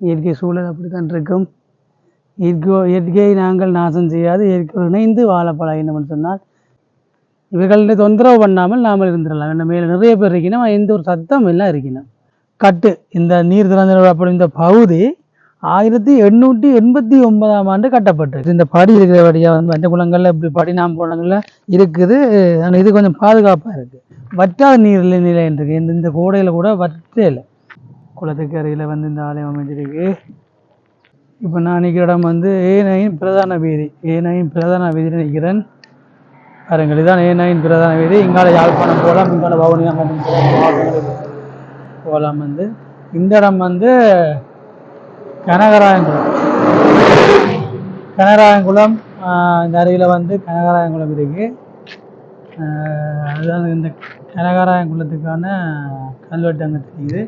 இயற்கை சூழல் அப்படித்தான் இருக்கும். இயற்கை இயற்கையை நாங்கள் நாசம் செய்யாது இயற்கையோடு இணைந்து வாழ பழகினோம்னு சொன்னால் இவர்களை தொந்தரவு பண்ணாமல் நாமல் இருந்துடலாம் என்ன மேலே நிறைய பேர் இருக்கணும் எந்த ஒரு சத்தம் எல்லாம் இருக்கணும் கட்டு இந்த நீர் திறந்த அப்படி இந்த பகுதி ஆயிரத்தி எண்ணூற்றி எண்பத்தி ஒன்பதாம் ஆண்டு கட்டப்பட்டது. இந்த படி இருக்கிற வழியாக வந்து மற்ற குளங்களில் இப்படி படி நாம் போனங்களில் இருக்குது. ஆனால் இது கொஞ்சம் பாதுகாப்பாக இருக்குது வற்றாத நீர் நிலை இருக்கு. இந்த இந்த கோடையில் கூட வற்றே குளத்துக்கு அருகில் வந்து இந்த ஆலயம் அமைஞ்சிருக்கு. இப்போ நான் நிற்கிற இடம் வந்து ஏ நைன் பிரதான வீதி. ஏ நைன் பிரதான வீதியில் நிற்கிறேன் பாருங்கள் இதுதான் ஏ நைன் பிரதான வீதி. இங்கால யாழ்ப்பாணம் போகலாம் இங்கால பவனியாமட்டம் போகலாம் வந்து. இந்த இடம் வந்து கனகராயங்குளம் கனகராயங்குளம் இந்த அருகில் வந்து கனகராயங்குளம் இருக்குது அதுதான் இந்த கனகராயங்குளத்துக்கான கல்வெட்டு அங்கே தெரியுது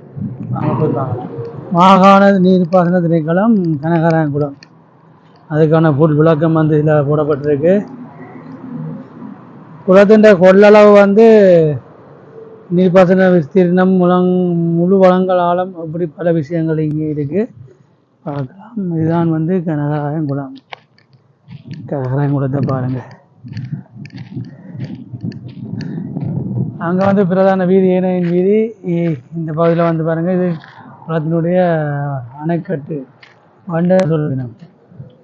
அங்கே போய் பார்க்கலாம். மாகாண நீர்ப்பாசன திணைக்களம் கனகராயங்குளம். அதுக்கான ஃபுல் விளக்கம் வந்து இதில் போடப்பட்டிருக்கு. குளத்தின் கொள்ளளவு வந்து நீர்ப்பாசன விஸ்தீர்ணம் முழங் முழு வளங்களாலும் அப்படி பல விஷயங்கள் இங்கே இருக்குது பார்க்கலாம். இதுதான் வந்து கனகராயங்குளம். கனகராயங்குளத்தை பாருங்கள் அங்கே வந்து பிரதான வீதி ஏனையின் வீதி. இ- இந்த பகுதியில் வந்து பாருங்கள் இது குளத்தினுடைய அணைக்கட்டு. வண்ட சொல்லினம்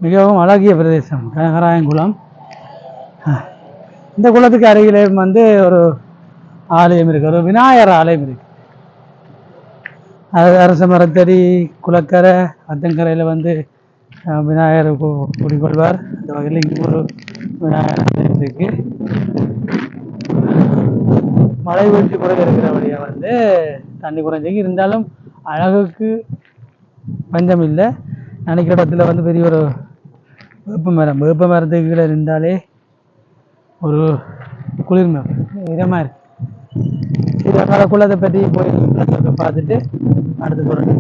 மிகவும் அழகிய பிரதேசம் கனகராயங்குளம். இந்த குளத்துக்கு அருகிலே வந்து ஒரு ஆலயம் இருக்குது ஒரு விநாயகர் ஆலயம் இருக்குது அது அரச மரத்தடி குளக்கரை அத்தங்கரையில் வந்து விநாயகர் குடிக்கொள்வார் அந்த வகையில் இங்கே ஒரு விநாயகர் ஆலயம் இருக்குது மழை வீழ்ச்சி குறைய இருக்கிற வழியாக வந்து தண்ணி குறைஞ்சிக்கு இருந்தாலும் அழகுக்கு பஞ்சம் இல்லை. நினைக்கிற இடத்துல வந்து பெரிய ஒரு வேப்ப மரம். வேப்ப மரத்துக்கு கீழே இருந்தாலே ஒரு குளிர்மை இதமாக இருக்கு. இது அதனால குளத்தை பற்றி போய் பார்த்துட்டு அடுத்து போகிறோம்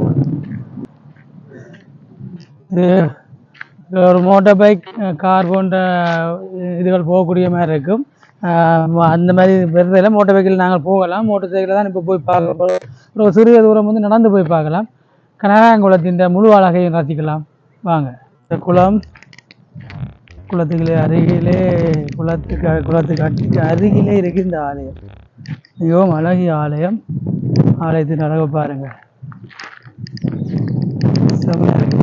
இது ஒரு மோட்டார் பைக் கார் போன்ற இதுகள் போகக்கூடிய மாதிரி இருக்கும். அந்த மாதிரி வெறுதையில் மோட்டர் சைக்கிள் நாங்கள் போகலாம். மோட்டர் சைக்கிளில் தான் இப்போ போய் பார்க்க போகிறோம் ஒரு சிறிய தூரம் வந்து நடந்து போய் பார்க்கலாம். கனகாங்குளத்தின் முழு அழகையும் ரசிக்கலாம். வாங்க. இந்த குளம் குளத்துக்கு அருகிலே குளத்துக்கு குளத்துக்கு அடிக்கு அருகிலே இருக்கு இந்த ஆலயம். மிகவும் அழகிய ஆலயம். ஆலயத்தின் அழகை பாருங்க செம்மையா இருக்கு.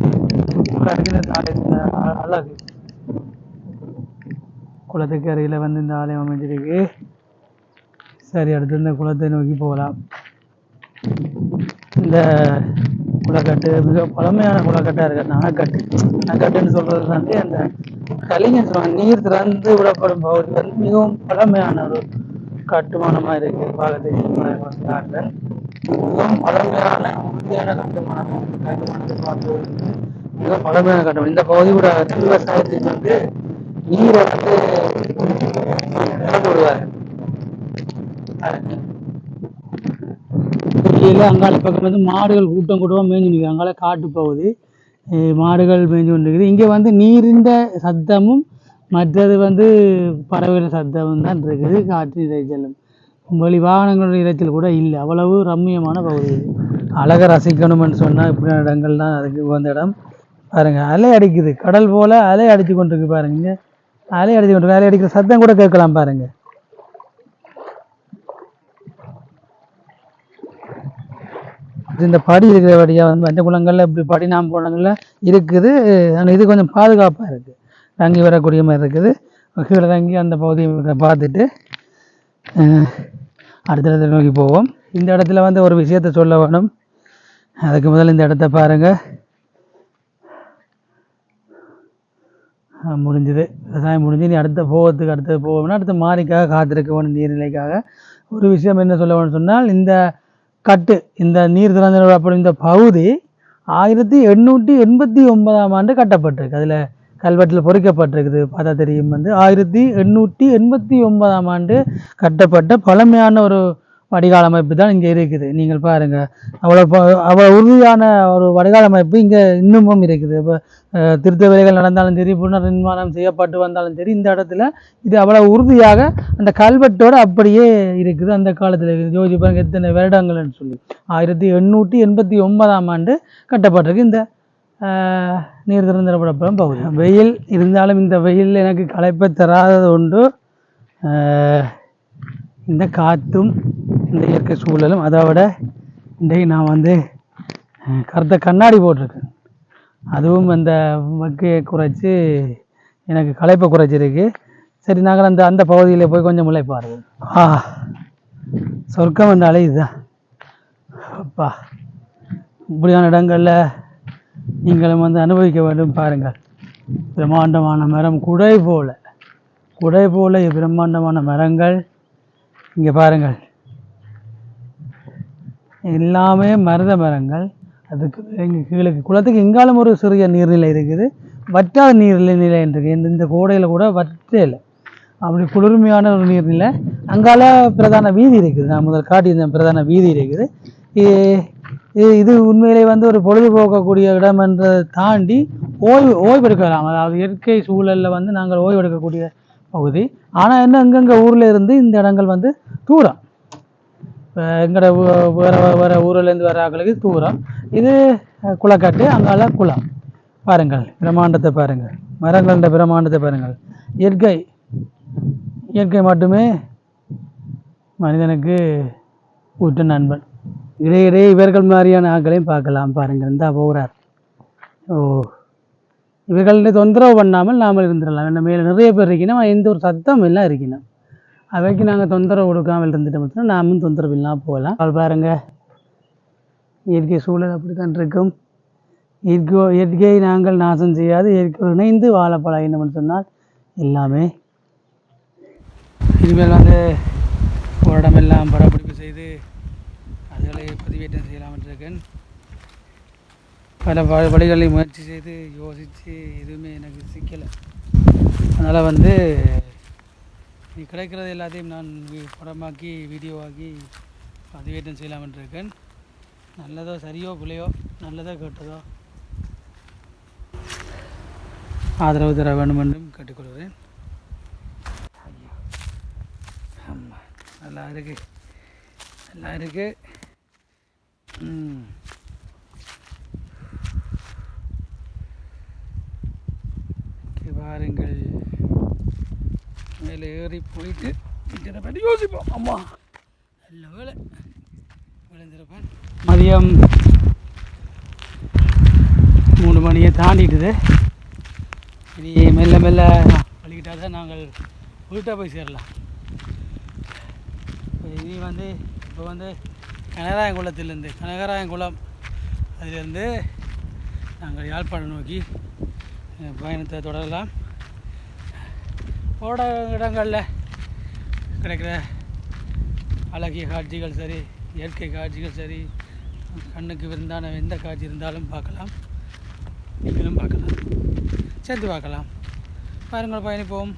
சூப்பரா ஆலயத்தின் அ- அழகு. குளத்துக்கு அருகில் வந்து இந்த ஆலயம் அமைஞ்சிருக்கு. சரி அடுத்து இந்த குளத்தை நோக்கி போகலாம். இந்த குளக்கட்டு மிக பழமையான குளக்கட்டாக இருக்கு. அந்த அணைக்கட்டு அணைக்கட்டுன்னு சொல்றது வந்து அந்த கலிங்கன் சொல்லுவாங்க நீர் திறந்து விடப்படும் பகுதி வந்து மிகவும் பழமையான ஒரு கட்டுமானமாக இருக்கு. பார்க்கறதுக்கு மிகவும் பழமையான உறுதியான கட்டுமானம் கட்டுமானத்தை பார்த்து மிக பழமையான கட்டுமானம் இந்த பகுதி கூட விவசாயத்துக்கு வந்து நீரை வந்து விடுவார் அங்காள பக்கம் வந்து மாடுகள் கூட்டம் கூட்டமாக மேய்ஞ்சு நிற்குது அங்கால காட்டு பகுதி. மாடுகள் மேய்ஞ்சு கொண்டு இருக்குது இங்கே வந்து நீரிந்த சத்தமும் மற்றது வந்து பறவைகள் சத்தமும் தான் இருக்குது. காற்று இறைச்சலும் வழி வாகனங்களோட இறைச்சல் கூட இல்லை. அவ்வளவு ரம்மியமான பகுதி இது. அழகை ரசிக்கணும்னு சொன்னால் இப்படியான இடங்கள் தான் அதுக்கு வந்த இடம். பாருங்க அலை அடிக்குது. கடல் போல அலை அடிச்சு கொண்டிருக்கு பாருங்க. அலை அடிச்சு கொண்டு அலை அடிக்கிற சத்தம் கூட கேட்கலாம் பாருங்க. இந்த படி இருக்கிற வழியாக வந்து மற்ற குளங்களில் இப்படி படி நாம் போனங்களில் இருக்குது. ஆனால் இது கொஞ்சம் பாதுகாப்பாக இருக்குது தங்கி வரக்கூடிய மாதிரி இருக்குது. கீழே தங்கி அந்த பகுதியை பார்த்துட்டு அடுத்த இடத்துல நோக்கி போவோம். இந்த இடத்துல வந்து ஒரு விஷயத்த சொல்ல வேணும். அதுக்கு முதல்ல இந்த இடத்த பாருங்கள் முடிஞ்சுது. விவசாயம் முடிஞ்சு நீ அடுத்த போகிறதுக்கு அடுத்தது போவோம்னா அடுத்த மாறிக்காக காத்திருக்க வேணும் நீர்நிலைக்காக ஒரு விஷயம் என்ன சொல்ல வேணும்னு சொன்னால் இந்த கட்டு இந்த நீர் திறந்த அப்படி இந்த பகுதி ஆயிரத்தி எண்ணூற்றி எண்பத்தி ஒன்பதாம் ஆண்டு கட்டப்பட்டிருக்கு. அதில் கல்வெட்டில் பொறிக்கப்பட்டிருக்குது. பார்த்தா தெரியும் வந்து ஆயிரத்தி எண்ணூற்றி எண்பத்தி ஒன்பதாம் ஆண்டு கட்டப்பட்ட பழமையான ஒரு வடிகால் அமைப்பு தான் இங்கே இருக்குது. நீங்கள் பாருங்கள் அவ்வளோ அவ்வளோ உறுதியான ஒரு வடிகால் அமைப்பு இங்கே இன்னமும் இருக்குது. இப்போ திருத்த வேலைகள் நடந்தாலும் சரி புனர் நிர்மாணம் செய்யப்பட்டு வந்தாலும் சரி இந்த இடத்துல இது அவ்வளோ உறுதியாக அந்த கல்வெட்டோடு அப்படியே இருக்குது. அந்த காலத்தில் இருக்குது. ஜோதி பாருங்க எத்தனை வருடங்கள்னு சொல்லி. ஆயிரத்தி எண்ணூற்றி எண்பத்தி ஒன்பதாம் ஆண்டு கட்டப்பட்டிருக்கு இந்த நீர் திறந்திரப்படப்படும் பகுதி. வெயில் இருந்தாலும் இந்த வெயில் எனக்கு களைப்பை தராதது உண்டு. இந்த காற்றும் இந்த இயற்கை சூழலும் அதை விட இன்றைக்கு நான் வந்து கருத்த கண்ணாடி போட்டிருக்கேன். அதுவும் அந்த வக்கையை குறைச்சி எனக்கு களைப்பை குறைச்சிருக்கு. சரி நாங்கள் அந்த அந்த பகுதியில் போய் கொஞ்சம் முளைப்பாரு ஆ சொர்க்கம் என்றாலே இதுதான். அப்பா இப்படியான இடங்களில் நீங்களும் வந்து அனுபவிக்க வேண்டும் பாருங்கள். பிரம்மாண்டமான மரம் குடை போல. குடை போல பிரம்மாண்டமான மரங்கள். இங்கே பாருங்கள். எல்லாமே மருத மரங்கள். அதுக்கு எங்கள் கீழே குளத்துக்கு எங்காலும் ஒரு சிறிய நீர்நிலை இருக்குது. வற்றாத நீர்நிலை நிலை இருக்குது இந்த இந்த கோடையில் கூட வற்றே இல்லை. அப்படி குளிர்மையான ஒரு நீர்நிலை. அங்கால பிரதான வீதி இருக்குது. நான் முதல் காட்டியிருந்த பிரதான வீதி இருக்குது. இது- இது உண்மையிலே வந்து ஒரு பொழுதுபோக்கக்கூடிய இடம் என்றதை தாண்டி ஓய்வு ஓய்வெடுக்கலாம். அதாவது இயற்கை சூழலில் வந்து நாங்கள் ஓய்வெடுக்கக்கூடிய பகுதி. ஆனால் என்ன எங்கெங்கே ஊரில் இருந்து இந்த இடங்கள் வந்து தூரம். இப்போ எங்களோட வேறு வேற வேற ஊர்லேருந்து வர ஆட்களுக்கு தூரம். இது குளக்காட்டு அங்கால குளம். பாருங்கள் பிரம்மாண்டத்தை பாருங்கள். மரங்கள பிரம்மாண்டத்தை பாருங்கள். இயற்கை. இயற்கை மட்டுமே மனிதனுக்கு ஊற்று நண்பன். இடையிடையே இவர்கள் மாதிரியான ஆட்களையும் பார்க்கலாம். பாருங்கள் இந்த போகிறார். ஓ. இவர்களை தொந்தரவு பண்ணாமல் நாமல் இருந்துடலாம் என்ன மேலே நிறைய பேர் இருக்கணும் எந்த ஒரு சத்தம் எல்லாம் இருக்கணும் அவைக்கு நாங்கள் தொந்தரவு கொடுக்காமல் இருந்துட்டோம் நாமும் தொந்தரவு இல்லாமல் போகலாம். அவள் பாருங்கள் இயற்கை சூழல் அப்படி தான் இருக்கும். இயற்கை இயற்கையை நாங்கள் நாசம் செய்யாது. இயற்கை இணைந்து வாழ பழகினோம்னு சொன்னால் எல்லாமே. இனிமேல் வந்து போராட்டமெல்லாம் படப்பிடிப்பு செய்து அதுகளை பதிவேற்றம் செய்யலாம் இருக்கேன். பல வழிகளை முயற்சி செய்து யோசித்து எதுவுமே எனக்கு சிக்கலை. அதனால் வந்து நீ கிடைக்கிறது எல்லாத்தையும் நான் படமாக்கி வீடியோவாக்கி பதிவேற்றம் செய்யலாம் இருக்கேன் நல்லதோ சரியோ பிள்ளையோ நல்லதோ கெட்டதோ ஆதரவு தர வேண்டும் என்றும் கேட்டுக்கொள்கிறேன் ஆமாம் நல்லா இருக்கு. நல்லா இருக்கு. ம். பாருங்கள். மேலே ஏறி போயிட்டு இத்தனை பற்றி யோசிப்போம். அம்மா. நல்ல வேலை. விழுந்திருப்பேன். மதியம் மூணு மணியை தாண்டிட்டுது. இனி மெல்ல மெல்ல வழிகிட்டால் தான் நாங்கள் வீட்டை போய் சேரலாம். இனி வந்து இப்போ வந்து கனகராயங்குளத்திலேருந்து கனகராயங்குளம் அதிலிருந்து நாங்கள் யாழ்ப்பாணம் நோக்கி பயணத்தை தொடரலாம். போட இடங்களில் கிடைக்கிற அழகிய காட்சிகள் சரி இயற்கை காட்சிகள் சரி கண்ணுக்கு விருந்தான எந்த காட்சி இருந்தாலும் பார்க்கலாம். நீங்களும் பார்க்கலாம். சேர்ந்து பார்க்கலாம். பாருங்கள் பயணிப்போம்.